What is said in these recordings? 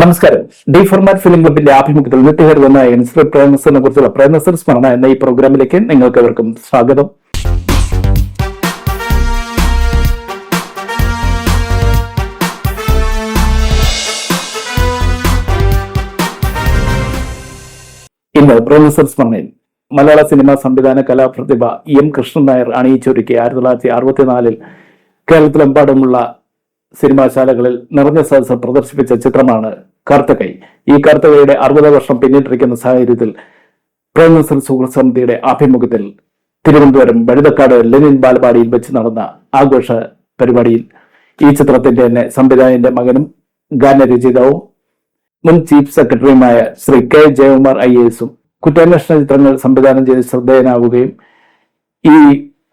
നമസ്കാരം. D format film ക്ലബിന്റെ ആഭിമുഖ്യത്തിൽ നിത്യഹരിതമായ ഇൻസ്പെക്ടർ പ്രേമസറിനെ കുറിച്ചുള്ള പ്രേമസർ സ്മരണ എന്ന ഈ പ്രോഗ്രാമിലേക്ക് നിങ്ങൾക്ക് എവർക്കും സ്വാഗതം. ഇന്ന് പ്രേമസർ സ്മരണയിൽ മലയാള സിനിമാ സംവിധാന കലാപ്രതിഭ എം കൃഷ്ണൻ നായർ അണിയിച്ചൊരുക്കി ആയിരത്തി തൊള്ളായിരത്തി അറുപത്തിനാലിൽ കേരളത്തിലെമ്പാടുമുള്ള സിനിമാശാലകളിൽ നിറഞ്ഞ സദസ്സ് പ്രദർശിപ്പിച്ച ചിത്രമാണ് കറുത്തകൈ ഈ കറുത്തകൈയുടെ അറുപത് വർഷം പിന്നിട്ടിരിക്കുന്ന സാഹചര്യത്തിൽ പ്രേമസൻ സുഹൃത്ത് സമിതിയുടെ ആഭിമുഖ്യത്തിൽ തിരുവനന്തപുരം വഴുതക്കാട് ലെനിൻ ബാലപാടിയിൽ വെച്ച് നടന്ന ആഘോഷ പരിപാടിയിൽ ഈ ചിത്രത്തിന്റെ തന്നെ സംവിധായകന്റെ മകനും ഗാനരചയിതാവും മുൻ ചീഫ് സെക്രട്ടറിയുമായ ശ്രീ കെ ജയകുമാർ ഐ എസും കുറ്റാന്വേഷണ ചിത്രങ്ങൾ സംവിധാനം ചെയ്ത് ശ്രദ്ധേയനാവുകയും ഈ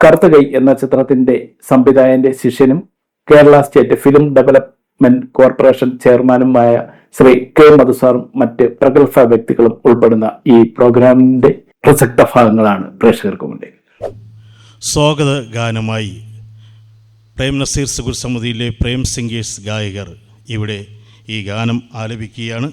കറുത്തകൈ എന്ന ചിത്രത്തിന്റെ സംവിധായകന്റെ ശിഷ്യനും Kerala state film development corporation ചെയർമാനുമായ ശ്രീ കെ മധുസാറും മറ്റ് പ്രഗത്ഭ വ്യക്തികളും ഉൾപ്പെടുന്ന ഈ പ്രോഗ്രാമിന്റെ പ്രസക്ത ഭാഗങ്ങളാണ് പ്രേക്ഷകർക്ക് മുന്നിൽ. സ്വാഗത ഗാനമായി പ്രേം നസീർ സുഗുർ സമിതിയിലെ പ്രേം സിംഗേഴ്സ് ഗായകർ ഇവിടെ ഈ ഗാനം ആലപിക്കുകയാണ്.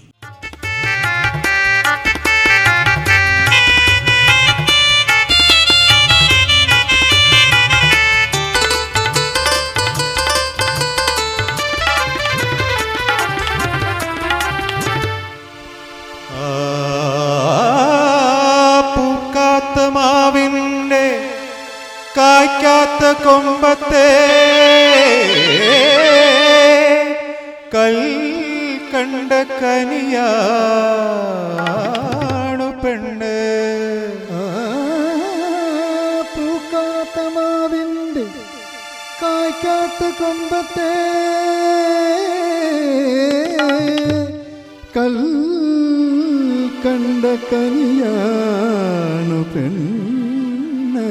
കണ്ട കനിയാണു പെണ്ണ്.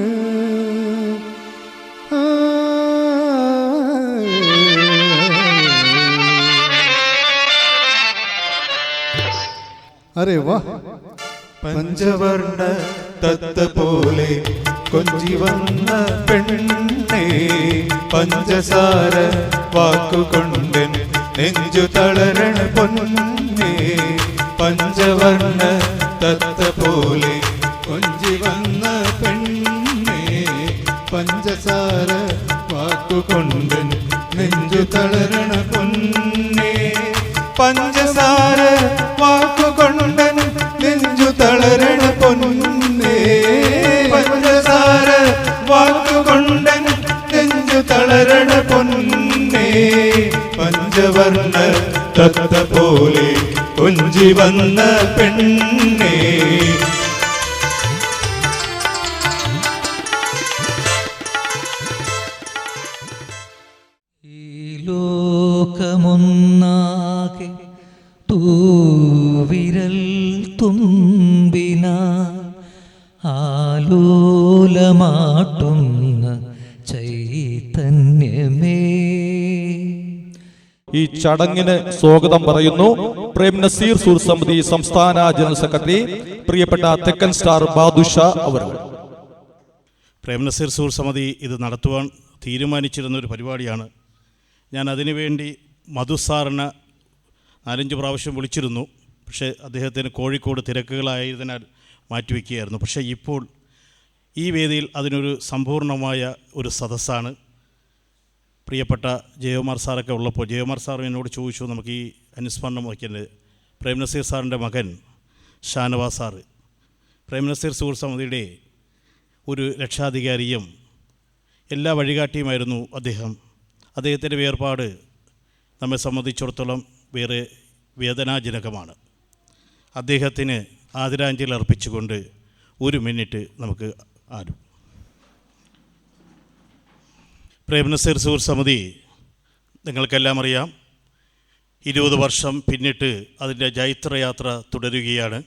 അരേ വാ. പഞ്ചവർണ തത്ത പോലെ കൊഞ്ചി വന്ന പെണ്ണേ പഞ്ചസാര വാക്കുകൊണ്ടൻ നെഞ്ചു തളരണ പൊന്നേ പഞ്ചവർണ തത്ത പോലെ കൊഞ്ചി വന്ന പെണ്ണേ പഞ്ചസാര വാക്കുകൊണ്ട് നെഞ്ചു തളരണ പൊന്നേ. പഞ്ചസാര വാക്കുകൊണ്ട് നെഞ്ചു തളരണ പൊന്നേ. പഞ്ചസാര വാക്കുകൊണ്ട് നെഞ്ചു തളരണ പൊന്നേ. പഞ്ചവർണ തത്ത പോലെ കൊഞ്ചി വന്ന പെണ്ണേ ചടങ്ങിന് സ്വാഗതം പറയുന്നു. പ്രേം നസീർ സൂർ സമിതി സംസ്ഥാന ജനറൽ സെക്രട്ടറി പ്രിയപ്പെട്ട തെക്കൻ സ്റ്റാർ ബാദുഷ അവർ. പ്രേം നസീർ സൂർ സമിതി ഇത് നടത്തുവാൻ തീരുമാനിച്ചിരുന്ന ഒരു പരിപാടിയാണ്. ഞാൻ അതിനുവേണ്ടി മധു സാറിന് നാലഞ്ച് പ്രാവശ്യം വിളിച്ചിരുന്നു. പക്ഷേ അദ്ദേഹത്തിന് കോഴിക്കോട് തിരക്കുകളായതിനാൽ മാറ്റിവെക്കുകയായിരുന്നു. പക്ഷേ ഇപ്പോൾ ഈ വേദിയിൽ അതിനൊരു സമ്പൂർണമായ ഒരു സദസ്സാണ്. പ്രിയപ്പെട്ട ജയകുമാർ സാറൊക്കെ ഉള്ളപ്പോൾ ജയകുമാർ സാർ എന്നോട് ചോദിച്ചു നമുക്ക് ഈ അനുസ്മരണം വയ്ക്കേണ്ടത്. പ്രേംനസീർ സാറിന്റെ മകൻ ഷാനവാസ് സാറ് പ്രേംനസീർ സുഹൃത്ത് സമിതിയുടെ ഒരു രക്ഷാധികാരിയും എല്ലാ വഴികാട്ടിയുമായിരുന്നു അദ്ദേഹം. അദ്ദേഹത്തിന്റെ വേർപാട് നമ്മെ സംബന്ധിച്ചിടത്തോളം വേറെ വേദനാജനകമാണ്. അദ്ദേഹത്തിന് ആദരാഞ്ജലി അർപ്പിച്ചുകൊണ്ട് ഒരു മിനിറ്റ് നമുക്ക് ആരും പ്രേംനസീർ സൂർ സമിതി നിങ്ങൾക്കെല്ലാം അറിയാം ഇരുപത് വർഷം പിന്നിട്ട് അതിന്റെ ജൈത്രയാത്ര തുടരുകയാണ്.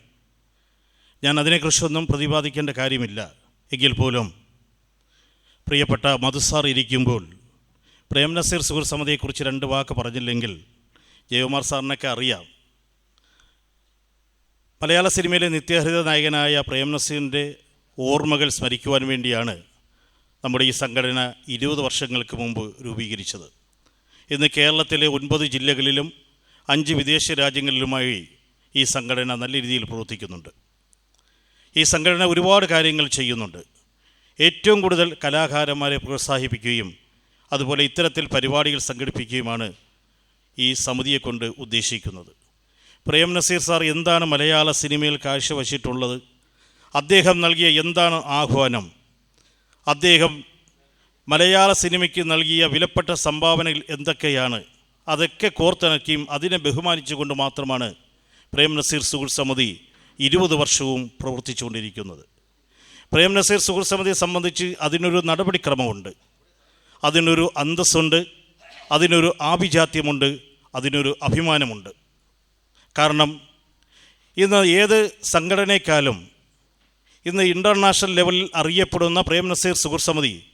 ഞാൻ അതിനെക്കുറിച്ചൊന്നും പ്രതിപാദിക്കേണ്ട കാര്യമില്ല. എങ്കിൽ പോലും പ്രിയപ്പെട്ട മധുസാർ ഇരിക്കുമ്പോൾ പ്രേംനസീർ നസീർ സുഹൃത്ത് സമിതിയെക്കുറിച്ച് രണ്ട് വാക്ക് പറഞ്ഞില്ലെങ്കിൽ ജയകുമാർ സാറിനൊക്കെ അറിയാം. മലയാള സിനിമയിലെ നിത്യഹരിത നായകനായ പ്രേംനസീറിന്റെ ഓർമ്മകൾ സ്മരിക്കുവാൻ വേണ്ടിയാണ് നമ്മുടെ ഈ സംഘടന ഇരുപത് വർഷങ്ങൾക്ക് മുമ്പ് രൂപീകരിച്ചത്. ഇന്ന് കേരളത്തിലെ ഒൻപത് ജില്ലകളിലും അഞ്ച് വിദേശ രാജ്യങ്ങളിലുമായി ഈ സംഘടന നല്ല രീതിയിൽ പ്രവർത്തിക്കുന്നുണ്ട്. ഈ സംഘടന ഒരുപാട് കാര്യങ്ങൾ ചെയ്യുന്നുണ്ട്. ഏറ്റവും കൂടുതൽ കലാകാരന്മാരെ പ്രോത്സാഹിപ്പിക്കുകയും അതുപോലെ ഇത്തരത്തിൽ പരിപാടികൾ സംഘടിപ്പിക്കുകയുമാണ് ഈ സമിതിയെ കൊണ്ട് ഉദ്ദേശിക്കുന്നത്. പ്രേം നസീർ സാർ എന്താണ് മലയാള സിനിമയിൽ കാഴ്ചവച്ചിട്ടുള്ളത്? അദ്ദേഹം നൽകിയ എന്താണ് ആഹ്വാനം? അദ്ദേഹം മലയാള സിനിമയ്ക്ക് നൽകിയ വിലപ്പെട്ട സംഭാവനകൾ എന്തൊക്കെയാണ്? അതൊക്കെ കോർത്തിണക്കിയും അതിനെ ബഹുമാനിച്ചുകൊണ്ട് മാത്രമാണ് പ്രേം നസീർ സുഹൃത്ത് സമിതി ഇരുപത് വർഷവും പ്രവർത്തിച്ചുകൊണ്ടിരിക്കുന്നത്. പ്രേം നസീർ സുഹൃത്ത് സമിതിയെ സംബന്ധിച്ച് അതിനൊരു നടപടിക്രമമുണ്ട്. അതിനൊരു അന്തസ്സുണ്ട്. അതിനൊരു ആഭിജാത്യമുണ്ട്. അതിനൊരു അഭിമാനമുണ്ട്. കാരണം ഇന്ന് ഏത് സംഘടനയെക്കാളും ഇന്ന് ഇന്റർനാഷണൽ ലെവലിൽ അറിയപ്പെടുന്ന പ്രേം നസീർ സമിതി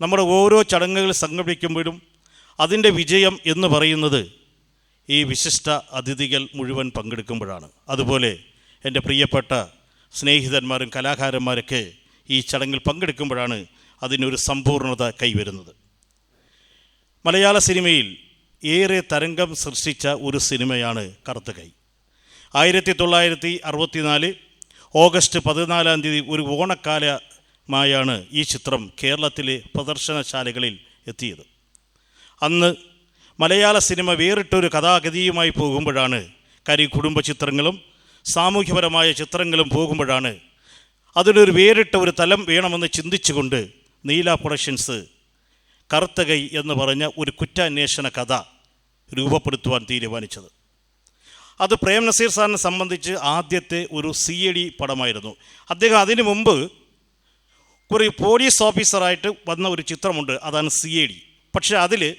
നമ്മുടെ ഓരോ ചടങ്ങുകൾ സംഘടിപ്പിക്കുമ്പോഴും അതിന്റെ വിജയം എന്ന് പറയുന്നത് ഈ വിശിഷ്ട അതിഥികൾ മുഴുവൻ പങ്കെടുക്കുമ്പോഴാണ്. അതുപോലെ എന്റെ പ്രിയപ്പെട്ട സ്നേഹിതന്മാരും കലാകാരന്മാരൊക്കെ ഈ ചടങ്ങിൽ പങ്കെടുക്കുമ്പോഴാണ് അതിനൊരു സമ്പൂർണത കൈവരുന്നത്. മലയാള സിനിമയിൽ ഏറെ തരംഗം സൃഷ്ടിച്ച ഒരു സിനിമയാണ് കറുത്ത കൈ. ആയിരത്തി തൊള്ളായിരത്തി അറുപത്തിനാല് ഓഗസ്റ്റ് പതിനാലാം തീയതി ഒരു ഓണക്കാലമായാണ് ഈ ചിത്രം കേരളത്തിലെ പ്രദർശനശാലകളിൽ എത്തിയത്. അന്ന് മലയാള സിനിമ വേറിട്ടൊരു കഥാഗതിയുമായി പോകുമ്പോഴാണ് കരി കുടുംബ ചിത്രങ്ങളും സാമൂഹ്യപരമായ ചിത്രങ്ങളും പോകുമ്പോഴാണ് അതിനൊരു വേറിട്ട ഒരു തലം വേണമെന്ന് ചിന്തിച്ചുകൊണ്ട് നീല പ്രൊഡക്ഷൻസ് കറുത്തകൈ എന്ന് പറഞ്ഞ ഒരു കുറ്റാന്വേഷണ കഥ രൂപപ്പെടുത്തുവാൻ തീരുമാനിച്ചത്. അത് പ്രേം നസീർ സാറിനെ സംബന്ധിച്ച് ആദ്യത്തെ ഒരു സി എ ഡി പടമായിരുന്നു. അദ്ദേഹം അതിനു മുമ്പ് ഒരു പോലീസ് ഓഫീസറായിട്ട് വന്ന ഒരു ചിത്രമുണ്ട് അതാണ് സി എ ഡി. പക്ഷേ അതിൽ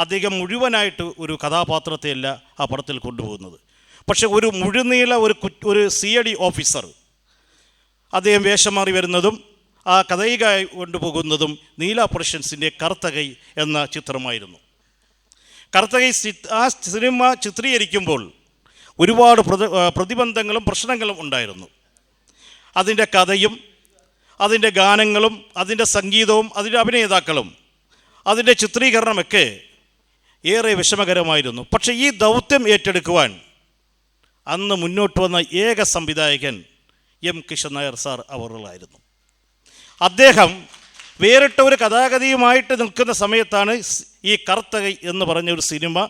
അദ്ദേഹം മുഴുവനായിട്ട് ഒരു കഥാപാത്രത്തെയല്ല ആ പടത്തിൽ കൊണ്ടുപോകുന്നത്. പക്ഷേ ഒരു മുഴുനീള ഒരു ഒരു സി എ ഡി ഓഫീസർ അദ്ദേഹം വേഷം മാറി വരുന്നതും ആ കഥയികായി കൊണ്ടുപോകുന്നതും നീല പ്രൊഡക്ഷൻസിന്റെ കറുത്തകൈ എന്ന ചിത്രമായിരുന്നു. കറുത്തകൈ ചി- ആ സിനിമ ചിത്രീകരിക്കുമ്പോൾ ഒരുപാട് പ്രതി പ്രതിബന്ധങ്ങളും പ്രശ്നങ്ങളും ഉണ്ടായിരുന്നു. അതിന്റെ കഥയും അതിന്റെ ഗാനങ്ങളും അതിന്റെ സംഗീതവും അതിന്റെ അഭിനേതാക്കളും അതിന്റെ ചിത്രീകരണമൊക്കെ ഏറെ വിഷമകരമായിരുന്നു. പക്ഷേ ഈ ദൗത്യം ഏറ്റെടുക്കുവാൻ അന്ന് മുന്നോട്ട് വന്ന ഏക സംവിധായകൻ എം കിഷൻ നായർ സാർ അവറുകളായിരുന്നു അദ്ദേഹം വേറിട്ട ഒരു കഥാഗതിയുമായിട്ട് നിൽക്കുന്ന സമയത്താണ് ഈ കറുത്തകൈ എന്ന് പറഞ്ഞ ഒരു സിനിമ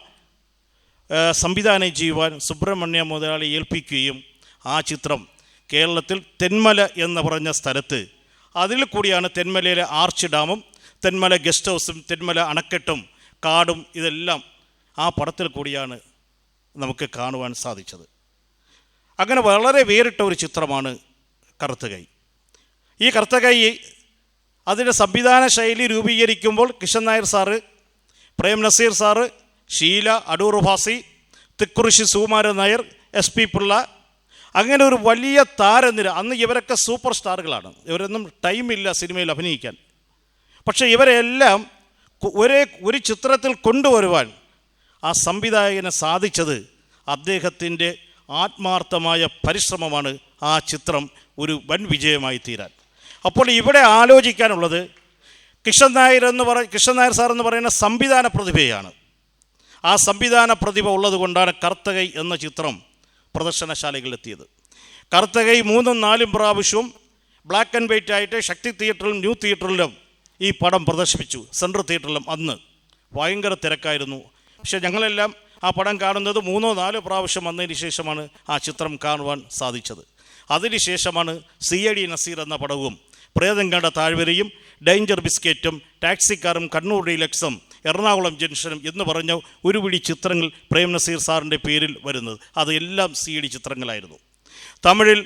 സംവിധാനം ചെയ്യുവാൻ സുബ്രഹ്മണ്യ മുതലാളി ഏൽപ്പിക്കുകയും ആ ചിത്രം കേരളത്തിൽ തെന്മല എന്ന് പറഞ്ഞ സ്ഥലത്ത്. അതിൽ കൂടിയാണ് തെന്മലയിലെ ആർച്ച് ഡാമും തെന്മല ഗസ്റ്റ് ഹൗസും തെന്മല അണക്കെട്ടും കാടും ഇതെല്ലാം ആ പടത്തിൽ കൂടിയാണ് നമുക്ക് കാണുവാൻ സാധിച്ചത്. അങ്ങനെ വളരെ വേറിട്ട ഒരു ചിത്രമാണ് കറുത്തകൈ. ഈ കറുത്തകൈ അതിന്റെ സംവിധാന ശൈലി രൂപീകരിക്കുമ്പോൾ Kishan Nair sir Prem Nazir sir Sheela Adoor Thikkurissy Sukumaran Nair S P Pillai അങ്ങനെ ഒരു വലിയ താരനിര. അന്ന് ഇവരൊക്കെ സൂപ്പർ സ്റ്റാറുകളാണ്. ഇവരൊന്നും ടൈമില്ല സിനിമയിൽ അഭിനയിക്കാൻ. പക്ഷേ ഇവരെല്ലാം ഒരേ ഒരു ചിത്രത്തിൽ കൊണ്ടുവരുവാൻ ആ സംവിധായകന് സാധിച്ചത് അദ്ദേഹത്തിന്റെ ആത്മാർത്ഥമായ പരിശ്രമമാണ് ആ ചിത്രം ഒരു വൻ വിജയമായി തീരാൻ. അപ്പോൾ ഇവിടെ ആലോചിക്കാനുള്ളത് കിഷൻ നായർ എന്ന് പറ കിഷൻ നായർ സാർ എന്ന് പറയുന്ന സംവിധാന പ്രതിഭയാണ്. ആ സംവിധാന പ്രതിഭ ഉള്ളതുകൊണ്ടാണ് കർത്തകൈ എന്ന ചിത്രം പ്രദർശനശാലകളിലെത്തിയത്. കർത്തകൈ മൂന്നും നാലും പ്രാവശ്യവും ബ്ലാക്ക് ആൻഡ് വൈറ്റ് ആയിട്ട് ശക്തി തിയേറ്ററിലും ന്യൂ തിയേറ്ററിലും ഈ പടം പ്രദർശിപ്പിച്ചു. സെൻട്രൽ തിയേറ്ററിലും അന്ന്. ഭയങ്കര തിരക്കായിരുന്നു. പക്ഷേ ഞങ്ങളെല്ലാം ആ പടം കാണുന്നത് മൂന്നോ നാലോ പ്രാവശ്യം വന്നതിന് ശേഷമാണ് ആ ചിത്രം കാണുവാൻ സാധിച്ചത്. അതിനുശേഷമാണ് സി എ ഡി നസീർ എന്ന പടവും പ്രേതങ്കണ്ട താഴ്വരയും ഡേഞ്ചർ ബിസ്ക്കറ്റും ടാക്സിക്കാരും കണ്ണൂർ ഡീലക്സും എറണാകുളം ജംഗ്ഷനും എന്ന് പറഞ്ഞ ഒരു പിടി ചിത്രങ്ങൾ പ്രേം നസീർ സാറിന്റെ പേരിൽ വരുന്നത്. അത് എല്ലാം സി ഡി ചിത്രങ്ങളായിരുന്നു. തമിഴിൽ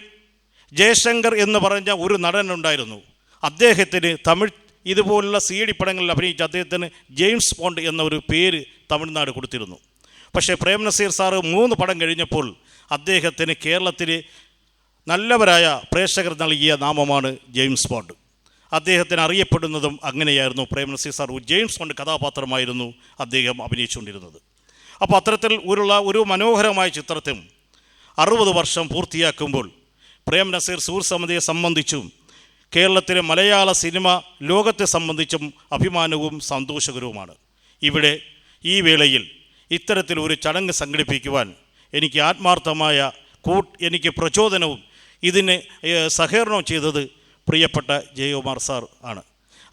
ജയശങ്കർ എന്ന് പറഞ്ഞ ഒരു നടനുണ്ടായിരുന്നു. അദ്ദേഹത്തിന് തമിഴ് ഇതുപോലുള്ള സി ഡി പടങ്ങളിൽ അഭിനയിച്ച അദ്ദേഹത്തിന് ജെയിംസ് പോണ്ട് എന്ന ഒരു പേര് തമിഴ്നാട് കൊടുത്തിരുന്നു. പക്ഷേ പ്രേം നസീർ സാറ് മൂന്ന് പടം കഴിഞ്ഞപ്പോൾ അദ്ദേഹത്തിന് കേരളത്തിലെ നല്ലവരായ പ്രേക്ഷകർ നൽകിയ നാമമാണ് ജെയിംസ് ബോണ്ട്. അദ്ദേഹത്തിന് അറിയപ്പെടുന്നതും അങ്ങനെയായിരുന്നു. പ്രേം നസീർ സാർ ജെയിംസ് കൊണ്ട് കഥാപാത്രമായിരുന്നു അദ്ദേഹം അഭിനയിച്ചുകൊണ്ടിരുന്നത്. അപ്പോൾ അത്തരത്തിൽ ഒരുള്ള ഒരു മനോഹരമായ ചിത്രത്തിൽ അറുപത് വർഷം പൂർത്തിയാക്കുമ്പോൾ പ്രേം നസീർ സൂർ സമിതിയെ സംബന്ധിച്ചും കേരളത്തിലെ മലയാള സിനിമ ലോകത്തെ സംബന്ധിച്ചും അഭിമാനവും സന്തോഷകരവുമാണ്. ഇവിടെ ഈ വേളയിൽ ഇത്തരത്തിൽ ഒരു ചടങ്ങ് സംഘടിപ്പിക്കുവാൻ എനിക്ക് ആത്മാർത്ഥമായ എനിക്ക് പ്രചോദനവും ഇതിന് സഹകരണവും ചെയ്തത് പ്രിയപ്പെട്ട ജയകുമാർ സാർ ആണ്.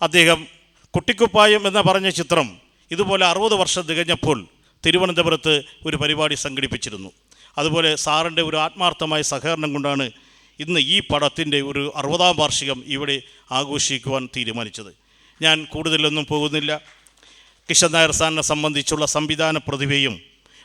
അദ്ദേഹം കുട്ടിക്കുപ്പായം എന്ന് പറഞ്ഞ ചിത്രം ഇതുപോലെ അറുപത് വർഷം തികഞ്ഞപ്പോൾ തിരുവനന്തപുരത്ത് ഒരു പരിപാടി സംഘടിപ്പിച്ചിരുന്നു. അതുപോലെ സാറിന്റെ ഒരു ആത്മാർത്ഥമായ സഹകരണം കൊണ്ടാണ് ഇന്ന് ഈ പടത്തിന്റെ ഒരു അറുപതാം വാർഷികം ഇവിടെ ആഘോഷിക്കുവാൻ തീരുമാനിച്ചത്. ഞാൻ കൂടുതലൊന്നും പോകുന്നില്ല. കിഷൻ നായർ സാറിനെ സംബന്ധിച്ചുള്ള സംവിധാന പ്രതിഭയും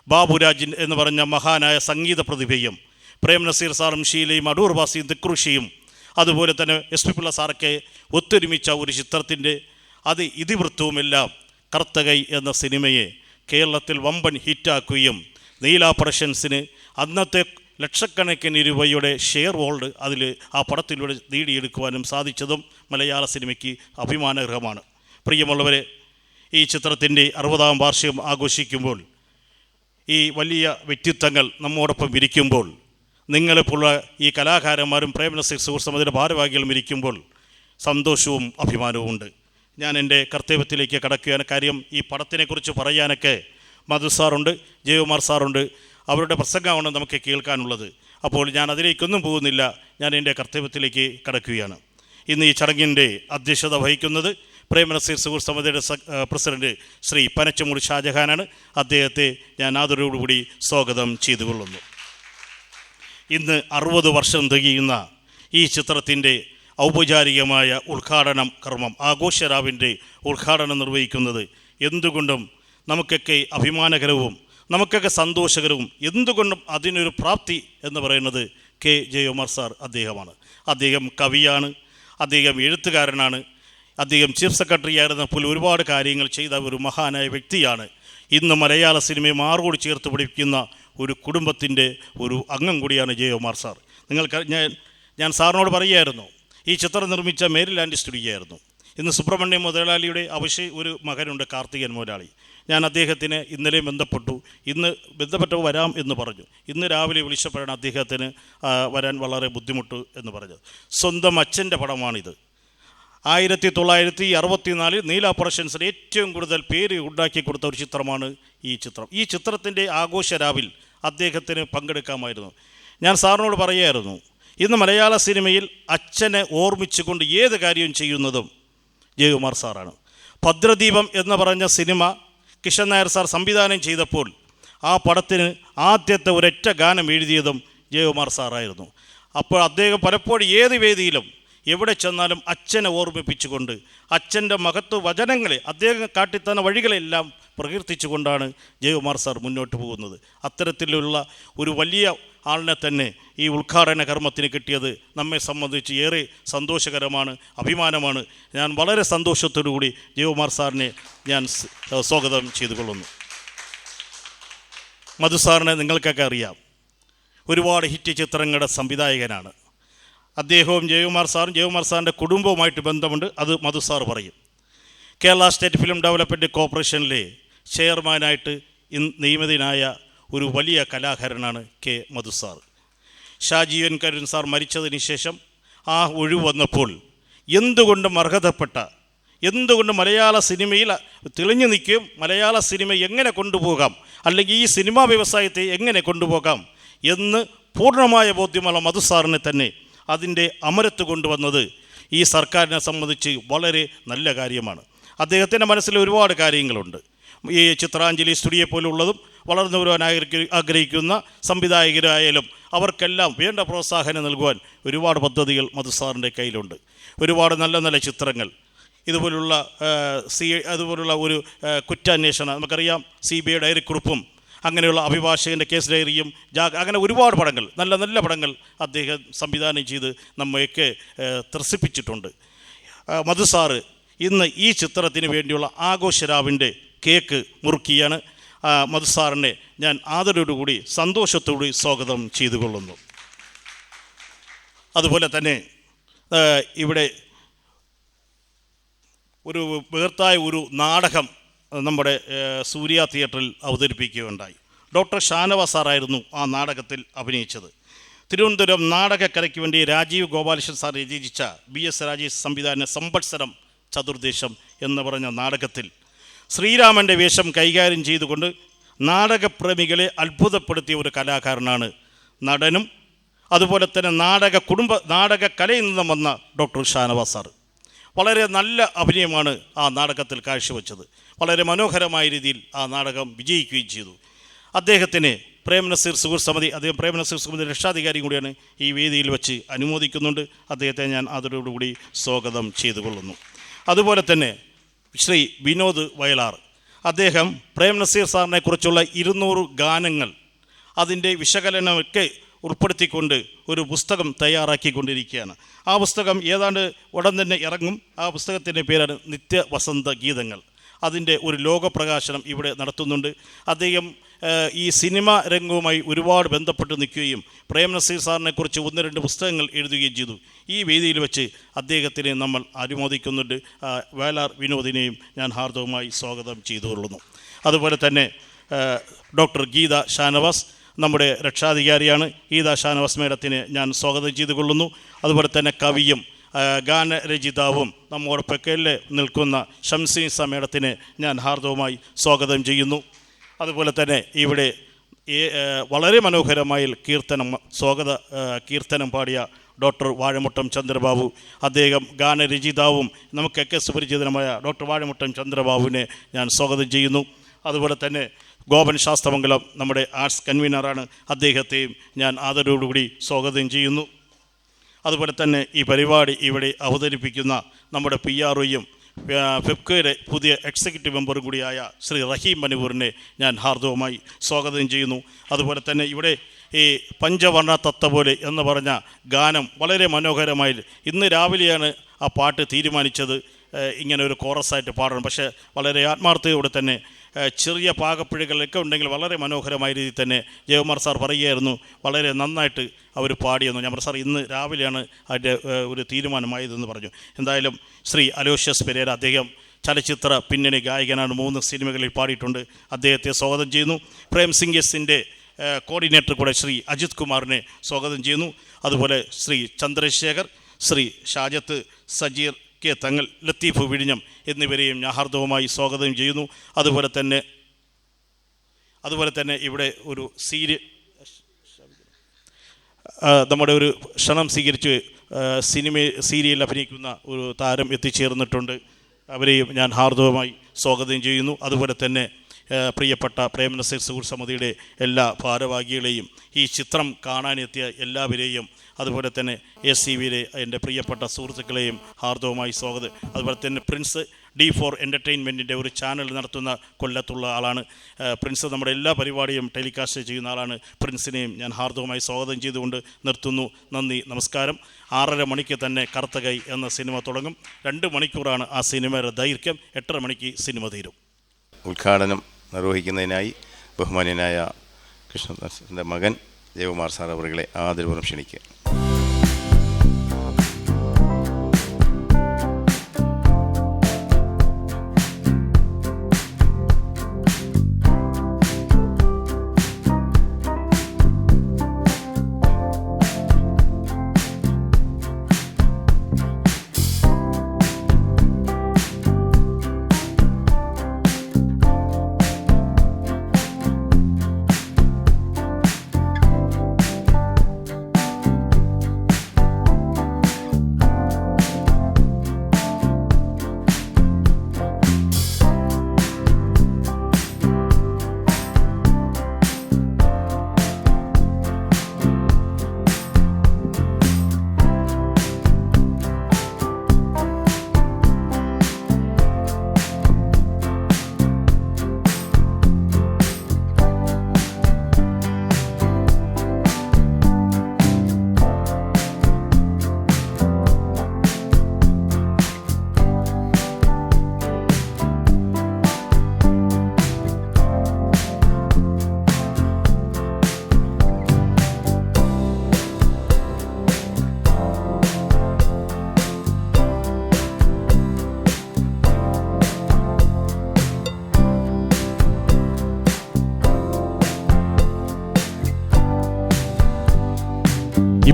ബാബുരാജിൻ എന്ന് പറഞ്ഞ മഹാനായ സംഗീത പ്രതിഭയും പ്രേം നസീർ സാറും ഷീലയും അടൂർ വാസിയും തിക്രുഷിയും അതുപോലെ തന്നെ എസ് പി പിള്ള സാറൊക്കെ ഒത്തൊരുമിച്ച ഒരു ചിത്രത്തിന്റെ അത് ഇതിവൃത്തവുമെല്ലാം കർത്തകൈ എന്ന സിനിമയെ കേരളത്തിൽ വമ്പൻ ഹിറ്റാക്കുകയും നീല പ്രഷൻസിന് അന്നത്തെ ലക്ഷക്കണക്കിന് രൂപയുടെ ഷെയർ ഹോൾഡ് അതിൽ ആ പടത്തിലൂടെ നേടിയെടുക്കുവാനും സാധിച്ചതും മലയാള സിനിമയ്ക്ക് അഭിമാനകരമാണ്. പ്രിയമുള്ളവരെ ഈ ചിത്രത്തിന്റെ അറുപതാം വാർഷികം ആഘോഷിക്കുമ്പോൾ ഈ വലിയ വ്യക്തിത്വങ്ങൾ നമ്മോടൊപ്പം ഇരിക്കുമ്പോൾ നിങ്ങളിപ്പോൾ ഈ കലാകാരന്മാരും പ്രേമനസിക് സുഹൃസമിതിയുടെ ഭാരവാഹികളും ഇരിക്കുമ്പോൾ സന്തോഷവും അഭിമാനവും ഉണ്ട്. ഞാൻ എന്റെ കർത്തവ്യത്തിലേക്ക് കടക്കുകയാണ്. കാര്യം ഈ പടത്തിനെക്കുറിച്ച് പറയാനൊക്കെ മധു സാറുണ്ട് ജയകുമാർ സാറുണ്ട്. അവരുടെ പ്രസംഗമാണ് നമുക്ക് കേൾക്കാനുള്ളത്. അപ്പോൾ ഞാൻ അതിലേക്കൊന്നും പോകുന്നില്ല. ഞാൻ എന്റെ കർത്തവ്യത്തിലേക്ക് കടക്കുകയാണ്. ഇന്ന് ഈ ചടങ്ങിന്റെ അധ്യക്ഷത വഹിക്കുന്നത് പ്രേമനസീർ സുഹൃത്ത് സമിതിയുടെ പ്രസിഡന്റ് ശ്രീ പനച്ചമൂട് ഷാജഹാനാണ്. അദ്ദേഹത്തെ ഞാൻ ആദരവോടുകൂടി സ്വാഗതം ചെയ്തുകൊള്ളുന്നു. ഇന്ന് അറുപത് വർഷം തികയുന്ന ഈ ചിത്രത്തിന്റെ ഔപചാരികമായ ഉദ്ഘാടനം കർമ്മം ആഘോഷരാവിന്റെ ഉദ്ഘാടനം നിർവഹിക്കുന്നത് എന്തുകൊണ്ടും നമുക്കൊക്കെ അഭിമാനകരവും നമുക്കൊക്കെ സന്തോഷകരവും എന്തുകൊണ്ടും അതിനൊരു പ്രാപ്തി എന്ന് പറയുന്നത് കെ. ജയകുമാർ സാർ അദ്ദേഹമാണ്. അദ്ദേഹം കവിയാണ് അദ്ദേഹം എഴുത്തുകാരനാണ് അദ്ദേഹം ചീഫ് സെക്രട്ടറി ആയിരുന്നപ്പോൾ ഒരുപാട് കാര്യങ്ങൾ ചെയ്ത ഒരു മഹാനായ വ്യക്തിയാണ്. ഇന്ന് മലയാള സിനിമയെ മാറോട് ചേർത്ത് പിടിക്കുന്ന ഒരു കുടുംബത്തിന്റെ ഒരു അംഗം കൂടിയാണ് ജയകുമാർ സാർ. നിങ്ങൾക്ക് ഞാൻ ഞാൻ സാറിനോട് പറയുമായിരുന്നു ഈ ചിത്രം നിർമ്മിച്ച മേരിലാൻഡ് സ്റ്റുഡിയോ ആയിരുന്നു ഇന്ന് സുബ്രഹ്മണ്യ മുതലാളിയുടെ അവശ്യ ഒരു മകനുണ്ട് കാർത്തികൻ മുതലാളി. ഞാൻ അദ്ദേഹത്തിന് ഇന്നലെ ബന്ധപ്പെട്ടു. ഇന്ന് ബന്ധപ്പെട്ട് വരാം എന്ന് പറഞ്ഞു. ഇന്ന് രാവിലെ വിളിച്ചപ്പോഴാണ് അദ്ദേഹത്തിന് വരാൻ വളരെ ബുദ്ധിമുട്ട് എന്ന് പറഞ്ഞത്. സ്വന്തം അച്ഛന്റെ പടമാണിത്. ആയിരത്തി തൊള്ളായിരത്തി അറുപത്തിനാലിൽ നീല പ്രൊഡക്ഷൻസിന് ഏറ്റവും കൂടുതൽ പേര് ഉണ്ടാക്കി കൊടുത്ത ഒരു ചിത്രമാണ് ഈ ചിത്രം. ഈ ചിത്രത്തിന്റെ ആഘോഷരാവിൽ അദ്ദേഹത്തിന് പങ്കെടുക്കാമായിരുന്നു. ഞാൻ സാറിനോട് പറയായിരുന്നു ഇന്ന് മലയാള സിനിമയിൽ അച്ഛനെ ഓർമ്മിച്ചുകൊണ്ട് ഏത് കാര്യവും ചെയ്യുന്നതും ജയകുമാർ സാറാണ്. ഭദ്രദീപം എന്ന് പറഞ്ഞ സിനിമ കിഷൻ നായർ സാർ സംവിധാനം ചെയ്തപ്പോൾ ആ പടത്തിന് ആദ്യത്തെ ഒരൊറ്റ ഗാനം എഴുതിയതും ജയകുമാർ സാറായിരുന്നു. അപ്പോൾ അദ്ദേഹം പലപ്പോഴും ഏത് വേദിയിലും എവിടെ ചെന്നാലും അച്ഛനെ ഓർമ്മിപ്പിച്ചുകൊണ്ട് അച്ഛന്റെ മഹത്വ വചനങ്ങളെ അദ്ദേഹം കാട്ടിത്തന്ന വഴികളെല്ലാം പ്രകീർത്തിച്ചുകൊണ്ടാണ് ജയകുമാർ സാർ മുന്നോട്ട് പോകുന്നത്. അത്തരത്തിലുള്ള ഒരു വലിയ ആളിനെ തന്നെ ഈ ഉദ്ഘാടന കർമ്മത്തിന് കിട്ടിയത് നമ്മെ സംബന്ധിച്ച് ഏറെ സന്തോഷകരമാണ് അഭിമാനമാണ്. ഞാൻ വളരെ സന്തോഷത്തോടു കൂടി ജയകുമാർ സാറിനെ ഞാൻ സ്വാഗതം ചെയ്തുകൊള്ളുന്നു. മധു സാറിനെ നിങ്ങൾക്കൊക്കെ അറിയാം. ഒരുപാട് ഹിറ്റ് ചിത്രങ്ങളുടെ സംവിധായകനാണ്. അദ്ദേഹവും ജയകുമാർ സാറും ജയകുമാർ സാറിന്റെ കുടുംബവുമായിട്ട് ബന്ധമുണ്ട്. അത് മധു സാർ പറയും. കേരള സ്റ്റേറ്റ് ഫിലിം ഡെവലപ്മെന്റ് കോർപ്പറേഷനിലെ ചെയർമാനായിട്ട് ഇന്ന് നിയമിതനായ ഒരു വലിയ കലാകാരനാണ് K Madhu sir. Shajeevan Karun sir മരിച്ചതിന് ശേഷം ആ ഒഴിവ് വന്നപ്പോൾ എന്തുകൊണ്ടും അർഹതപ്പെട്ട എന്തുകൊണ്ട് മലയാള സിനിമയിൽ തെളിഞ്ഞു നിൽക്കുകയും മലയാള സിനിമ എങ്ങനെ കൊണ്ടുപോകാം അല്ലെങ്കിൽ ഈ സിനിമാ വ്യവസായത്തെ എങ്ങനെ കൊണ്ടുപോകാം എന്ന് പൂർണമായ ബോധ്യമുള്ള മധു സാറിനെ തന്നെ അതിന്റെ അമരത്ത് കൊണ്ടുവന്നത് ഈ സർക്കാരിനെ സംബന്ധിച്ച് വളരെ നല്ല കാര്യമാണ്. അദ്ദേഹത്തിന്റെ മനസ്സിൽ ഒരുപാട് കാര്യങ്ങളുണ്ട്. ഈ ചിത്രാഞ്ജലി സ്റ്റുഡിയോ പോലുള്ളതും വളർന്നു വരുവാൻ ആഗ്രഹി- ആഗ്രഹിക്കുന്ന സംവിധായകരായാലും അവർക്കെല്ലാം വേണ്ട പ്രോത്സാഹനം നൽകുവാൻ ഒരുപാട് പദ്ധതികൾ മധുസാറിന്റെ കയ്യിലുണ്ട്. ഒരുപാട് നല്ല നല്ല ചിത്രങ്ങൾ. ഇതുപോലുള്ള സി അതുപോലുള്ള ഒരു കുറ്റാന്വേഷണം നമുക്കറിയാം സി ബി ഐ ഡയറിക്കുറിപ്പും അങ്ങനെയുള്ള അഭിഭാഷകന്റെ കേസ് ഡയറിയും ജാ അങ്ങനെ ഒരുപാട് പടങ്ങൾ നല്ല നല്ല പടങ്ങൾ അദ്ദേഹം സംവിധാനം ചെയ്ത് നമ്മയൊക്കെ ത്രസിപ്പിച്ചിട്ടുണ്ട്. മധുസാറ് മധു സാറ് ഇന്ന് ഈ ചിത്രത്തിന് വേണ്ടിയുള്ള ആഘോഷരാവിന്റെ കേക്ക് മുറുക്കിയാണ്. മധു സാറിനെ ഞാൻ സന്തോഷത്തോടെ സന്തോഷത്തോടുകൂടി സ്വാഗതം ചെയ്തുകൊള്ളുന്നു. അതുപോലെ തന്നെ ഇവിടെ ഒരു വേർത്തായ ഒരു നാടകം നമ്മുടെ സൂര്യ തിയേറ്ററിൽ അവതരിപ്പിക്കുകയുണ്ടായി. ഡോക്ടർ ഷാനവാസ് സാറായിരുന്നു ആ നാടകത്തിൽ അഭിനയിച്ചത്. തിരുവനന്തപുരം നാടകക്കരയ്ക്ക് വേണ്ടി രാജീവ് ഗോപാലകൃഷ്ണൻ സാർ രചിച്ച ബി എസ് രാജേഷ് സംവിധാന സമ്പത്സരം ചതുർദേശം എന്ന് പറഞ്ഞ നാടകത്തിൽ ശ്രീരാമന്റെ വേഷം കൈകാര്യം ചെയ്തുകൊണ്ട് നാടകപ്രേമികളെ അത്ഭുതപ്പെടുത്തിയ ഒരു കലാകാരനാണ് നടനും. അതുപോലെ തന്നെ നാടക കുടുംബ നാടക കലയിൽ നിന്നും വന്ന ഡോക്ടർ ഷാനവാസ് സാർ വളരെ നല്ല അഭിനയമാണ് ആ നാടകത്തിൽ കാഴ്ചവെച്ചത്. വളരെ മനോഹരമായ രീതിയിൽ ആ നാടകം വിജയിക്കുകയും ചെയ്തു. അദ്ദേഹത്തിന് പ്രേം നസീർ സുഹൃർ സമിതി അദ്ദേഹം പ്രേം നസീർ സമിതി രക്ഷാധികാരി കൂടിയാണ് ഈ വേദിയിൽ വെച്ച് അനുമോദിക്കുന്നുണ്ട്. അദ്ദേഹത്തെ ഞാൻ അതോടുകൂടി സ്വാഗതം ചെയ്തു കൊള്ളുന്നു അതുപോലെ തന്നെ ശ്രീ വിനോദ് വയലാർ അദ്ദേഹം പ്രേം നസീർ സാറിനെക്കുറിച്ചുള്ള ഇരുന്നൂറ് ഗാനങ്ങൾ അതിന്റെ വിശകലനമൊക്കെ ഉൾപ്പെടുത്തിക്കൊണ്ട് ഒരു പുസ്തകം തയ്യാറാക്കിക്കൊണ്ടിരിക്കുകയാണ്. ആ പുസ്തകം ഏതാണ്ട് ഉടൻ തന്നെ ഇറങ്ങും. ആ പുസ്തകത്തിന്റെ പേരാണ് നിത്യവസന്ത ഗീതങ്ങൾ. അതിന്റെ ഒരു ലോകപ്രകാശനം ഇവിടെ നടത്തുന്നുണ്ട്. അദ്ദേഹം ഈ സിനിമ രംഗവുമായി ഒരുപാട് ബന്ധപ്പെട്ട് നിൽക്കുകയും പ്രേംനസീർ സാറിനെ കുറിച്ച് ഒന്ന് രണ്ട് പുസ്തകങ്ങൾ എഴുതുകയും ചെയ്തു. ഈ വേദിയിൽ വെച്ച് അദ്ദേഹത്തിനെ നമ്മൾ അനുമോദിക്കുന്നുണ്ട്. വേലാർ വിനോദിനെയും ഞാൻ ഹാർദവുമായി സ്വാഗതം ചെയ്തു കൊള്ളുന്നു അതുപോലെ തന്നെ ഡോക്ടർ ഗീത ഷാനവാസ് നമ്മുടെ രക്ഷാധികാരിയാണ് ഈ ഷാനവാസ് മേഡത്തിന് ഞാൻ സ്വാഗതം ചെയ്തുകൊള്ളുന്നു. അതുപോലെ തന്നെ കവിയും ഗാനരചിതാവും ഗാനരചയിതാവും നമ്മോടൊപ്പം നിൽക്കുന്ന ഷംസീസ മേഡത്തിനെ ഞാൻ ഹാർദവുമായി സ്വാഗതം ചെയ്യുന്നു. അതുപോലെ തന്നെ ഇവിടെ വളരെ മനോഹരമായി കീർത്തനം സ്വാഗത കീർത്തനം പാടിയ ഡോക്ടർ വാഴമുട്ടം ചന്ദ്രബാബു അദ്ദേഹം ഗാനരചിതാവും നമുക്കൊക്കെ സുപരിചിതനമായ ഡോക്ടർ വാഴമുട്ടം ചന്ദ്രബാബുവിനെ ഞാൻ സ്വാഗതം ചെയ്യുന്നു. അതുപോലെ തന്നെ ഗോപൻ ശാസ്ത്രമംഗലം നമ്മുടെ ആർട്സ് കൺവീനറാണ്. അദ്ദേഹത്തെയും ഞാൻ ആദരവോടുകൂടി സ്വാഗതം ചെയ്യുന്നു. അതുപോലെ തന്നെ ഈ പരിപാടി ഇവിടെ അവതരിപ്പിക്കുന്ന നമ്മുടെ പി ആർ ഒയും ഫിഫ്കയുടെ പുതിയ എക്സിക്യൂട്ടീവ് മെമ്പറും കൂടിയായ ശ്രീ റഹീം മണിപൂറിനെ ഞാൻ ഹാർദവമായി സ്വാഗതം ചെയ്യുന്നു. അതുപോലെ തന്നെ ഇവിടെ ഈ പഞ്ചവർണ തത്ത പോലെ എന്ന് പറഞ്ഞ ഗാനം വളരെ മനോഹരമായി ഇന്ന് രാവിലെയാണ് ആ പാട്ട് തീരുമാനിച്ചത്. ഇങ്ങനെ ഒരു കോറസായിട്ട് പാടണം. പക്ഷേ വളരെ ആത്മാർത്ഥതയോടെ തന്നെ ചെറിയ പാകപ്പിഴകളൊക്കെ ഉണ്ടെങ്കിൽ വളരെ മനോഹരമായ രീതിയിൽ തന്നെ ജയകുമാർ സാർ പറയുകയായിരുന്നു. വളരെ നന്നായിട്ട് അവർ പാടിയെന്ന്. ഞാൻ പറഞ്ഞു സാർ ഇന്ന് രാവിലെയാണ് അതിന്റെ ഒരു തീരുമാനമായതെന്ന് പറഞ്ഞു. എന്തായാലും ശ്രീ അലോഷ്യസ് പെരേര അദ്ദേഹം ചലച്ചിത്ര പിന്നണി ഗായകനാണ്. മൂന്ന് സിനിമകളിൽ പാടിയിട്ടുണ്ട്. അദ്ദേഹത്തെ സ്വാഗതം ചെയ്യുന്നു. പ്രേം സിംഗ് എസിന്റെ കോർഡിനേറ്റർ കൂടെ ശ്രീ അജിത് കുമാറിനെ സ്വാഗതം ചെയ്യുന്നു. അതുപോലെ ശ്രീ ചന്ദ്രശേഖർ ശ്രീ ഷാജത്ത് സജീർ കെ തങ്ങൾ ലത്തീഫ് വിഴിഞ്ഞം എന്നിവരെയും ഞാൻ ഹാർദവുമായി സ്വാഗതം ചെയ്യുന്നു. അതുപോലെ തന്നെ അതുപോലെ തന്നെ ഇവിടെ ഒരു സീരി നമ്മുടെ ഒരു ക്ഷണം സ്വീകരിച്ച് സിനിമ സീരിയലിൽ അഭിനയിക്കുന്ന ഒരു താരം എത്തിച്ചേർന്നിട്ടുണ്ട്. അവരെയും ഞാൻ ഹാർദവുമായി സ്വാഗതം ചെയ്യുന്നു. അതുപോലെ തന്നെ പ്രിയപ്പെട്ട പ്രേമനസീർ സുഹൃത്ത് സമിതിയുടെ എല്ലാ ഭാരവാഹികളെയും ഈ ചിത്രം കാണാനെത്തിയ എല്ലാവരെയും അതുപോലെ തന്നെ എസ് സി വിയിലെ എന്റെ പ്രിയപ്പെട്ട സുഹൃത്തുക്കളെയും ഹാർദവുമായി സ്വാഗതം. അതുപോലെ തന്നെ പ്രിൻസ് ഡി ഫോർ എന്റർടൈൻമെന്റിന്റെ ഒരു ചാനൽ നടത്തുന്ന കൊല്ലത്തുള്ള ആളാണ്. പ്രിൻസ് നമ്മുടെ എല്ലാ പരിപാടിയും ടെലികാസ്റ്റ് ചെയ്യുന്ന ആളാണ്. പ്രിൻസിനെയും ഞാൻ ഹാർദവുമായി സ്വാഗതം ചെയ്തുകൊണ്ട് നിർത്തുന്നു. നന്ദി നമസ്കാരം. ആറര മണിക്ക് തന്നെ കറുത്ത കൈ എന്ന സിനിമ തുടങ്ങും. രണ്ട് മണിക്കൂറാണ് ആ സിനിമയുടെ ദൈർഘ്യം. എട്ടര മണിക്ക് സിനിമ തീരും. ഉദ്ഘാടനം നിർവഹിക്കുന്നതിനായി ബഹുമാന്യനായ കൃഷ്ണദാസിന്റെ മകൻ ജയകുമാർ സാർ അവരുകളെ ആദരപൂർവം ക്ഷണിക്കുക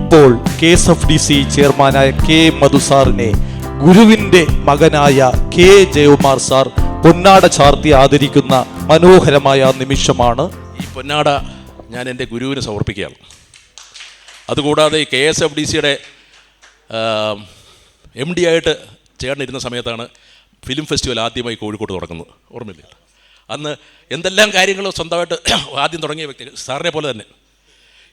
ഇപ്പോൾ K S F D C ചെയർമാനായ കെ മധുസാറിനെ ഗുരുവിന്റെ മകനായ കെ ജയകുമാർ സാർ പൊന്നാട ചാർത്തി ആദരിക്കുന്ന മനോഹരമായ നിമിഷമാണ്. ഈ പൊന്നാട ഞാൻ എന്റെ ഗുരുവിന് സമർപ്പിക്കുകയാണ്. അതുകൂടാതെ കെ എസ് എഫ് ഡി സിയുടെ എം ഡി ആയിട്ട് ചേർന്നിരുന്ന സമയത്താണ് ഫിലിം ഫെസ്റ്റിവൽ ആദ്യമായി കോഴിക്കോട് തുടങ്ങുന്നത്. ഓർമ്മയില്ല? അന്ന് എന്തെല്ലാം കാര്യങ്ങളും സ്വന്തമായിട്ട് ആദ്യം തുടങ്ങിയ വ്യക്തി സാറിനെ പോലെ തന്നെ.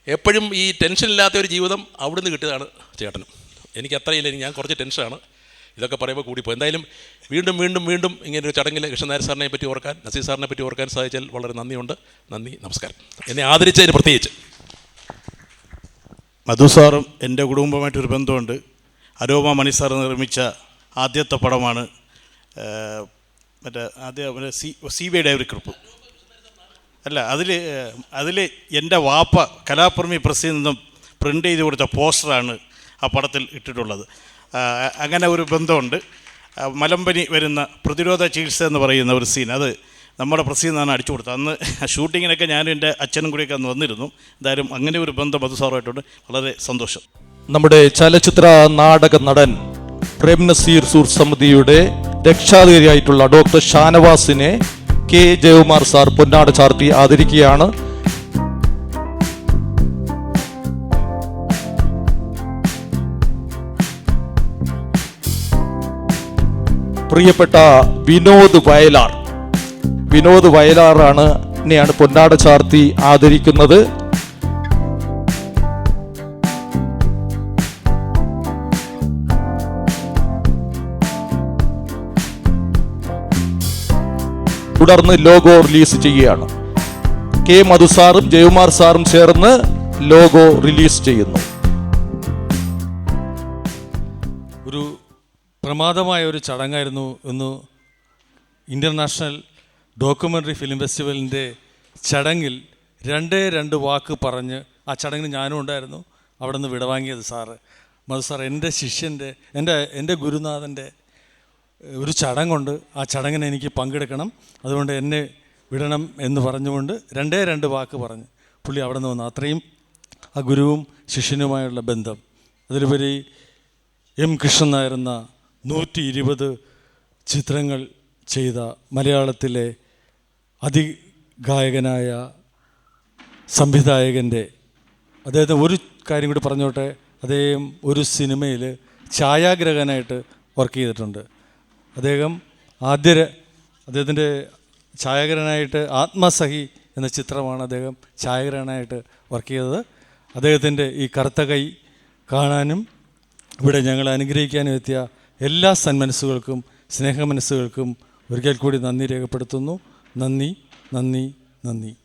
എപ്പോഴും ഈ ടെൻഷൻ ഇല്ലാത്ത ഒരു ജീവിതം അവിടുന്ന് കിട്ടിയതാണ് ചേട്ടനും. എനിക്ക് അത്രയില്ല ഞാൻ കുറച്ച് ടെൻഷനാണ് ഇതൊക്കെ പറയുമ്പോൾ കൂടിപ്പോയി. എന്തായാലും വീണ്ടും വീണ്ടും വീണ്ടും ഇങ്ങനെ ഒരു ചടങ്ങിൽ കൃഷ്ണനായർ സാറിനെ പറ്റി ഓർക്കാൻ നസീർ സാറിനെ പറ്റി ഓർക്കാൻ സാധിച്ചാൽ വളരെ നന്ദിയുണ്ട്. നന്ദി നമസ്കാരം. എന്നെ ആദരിച്ചതിന് പ്രത്യേകിച്ച്. മധു സാറും എന്റെ കുടുംബമായിട്ടൊരു ബന്ധമുണ്ട്. അരോമ മണി സാർ നിർമ്മിച്ച ആദ്യത്തെ പടമാണ് മറ്റേ ആദ്യ സി സി ബി ഡൈവറി കുറിപ്പ് അല്ല അതിൽ അതിൽ എന്റെ വാപ്പ കലാപ്രമി പ്രസ്സിൽ നിന്നും പ്രിന്റ് ചെയ്ത് കൊടുത്ത പോസ്റ്ററാണ് ആ പടത്തിൽ ഇട്ടിട്ടുള്ളത്. അങ്ങനെ ഒരു ബന്ധമുണ്ട്. മലമ്പനി വരുന്ന പ്രതിരോധ ചികിത്സ എന്ന് പറയുന്ന ഒരു സീൻ അത് നമ്മുടെ പ്രസ്സിൽ നിന്നാണ് അടിച്ചു കൊടുത്തത്. അന്ന് ഷൂട്ടിങ്ങിനൊക്കെ ഞാനും എന്റെ അച്ഛനും കൂടിയൊക്കെ അന്ന് വന്നിരുന്നു. എന്തായാലും അങ്ങനെ ഒരു ബന്ധം അത് സാറായിട്ടുണ്ട് വളരെ സന്തോഷം. നമ്മുടെ ചലച്ചിത്ര നാടക നടൻ പ്രേം നസീർ സൂർ സമിതിയുടെ രക്ഷാധികാരിയായിട്ടുള്ള ഡോക്ടർ ഷാനവാസിനെ കെ ജയകുമാർ സാർ പൊന്നാട് ചാർത്തി ആദരിക്കുകയാണ്. പ്രിയപ്പെട്ട വിനോദ് വയലാർ. വിനോദ് വയലാറാണ് എന്നെയാണ് പൊന്നാട ചാർത്തി ആദരിക്കുന്നത്. തുടർന്ന് ലോഗോ റിലീസ് ചെയ്യുകയാണ്. കെ മധു സാറും ജയകുമാർ സാറും ചേർന്ന് ലോഗോ റിലീസ് ചെയ്യുന്നു. ഒരു പ്രമാദമായ ഒരു ചടങ്ങായിരുന്നു ഇന്ന് ഇന്റർനാഷണൽ ഡോക്യുമെന്ററി ഫിലിം ഫെസ്റ്റിവലിന്റെ ചടങ്ങിൽ രണ്ടേ രണ്ട് വാക്ക് പറഞ്ഞ് ആ ചടങ്ങിന് ഞാനും ഉണ്ടായിരുന്നു. അവിടെ നിന്ന് വിടവാങ്ങിയത് സാറ്. മധു സാർ എന്റെ ശിഷ്യന്റെ എന്റെ എന്റെ ഗുരുനാഥന്റെ ഒരു ചടങ്ങുണ്ട് ആ ചടങ്ങിന് എനിക്ക് പങ്കെടുക്കണം. അതുകൊണ്ട് എന്നെ വിടണം എന്ന് പറഞ്ഞുകൊണ്ട് രണ്ടേ രണ്ട് വാക്ക് പറഞ്ഞു പുള്ളി അവിടെ നിന്ന് വന്നു. അത്രയും ആ ഗുരുവും ശിഷ്യനുമായുള്ള ബന്ധം. അതിലുപരി എം കൃഷ്ണൻ നായർ എന്ന നൂറ്റി ഇരുപത് ചിത്രങ്ങൾ ചെയ്ത മലയാളത്തിലെ അതിഗായകനായ സംവിധായകന്റെ അദ്ദേഹത്തെ ഒരു കാര്യം കൂടി പറഞ്ഞോട്ടെ. അദ്ദേഹം ഒരു സിനിമയിൽ ഛായാഗ്രഹനായിട്ട് വർക്ക് ചെയ്തിട്ടുണ്ട്. അദ്ദേഹം ആദ്യ അദ്ദേഹത്തിന്റെ ഛായാഗ്രഹനായിട്ട് ആത്മസഹി എന്ന ചിത്രമാണ് അദ്ദേഹം ഛായാഗ്രഹനായിട്ട് വർക്ക് ചെയ്തത്. അദ്ദേഹത്തിന്റെ ഈ കറുത്ത കൈ കാണാനും ഇവിടെ ഞങ്ങൾ അനുഗ്രഹിക്കാനും എത്തിയ എല്ലാ സന്മനസ്സുകൾക്കും സ്നേഹമനസ്സുകൾക്കും ഒരിക്കൽ കൂടി നന്ദി രേഖപ്പെടുത്തുന്നു. നന്ദി നന്ദി നന്ദി.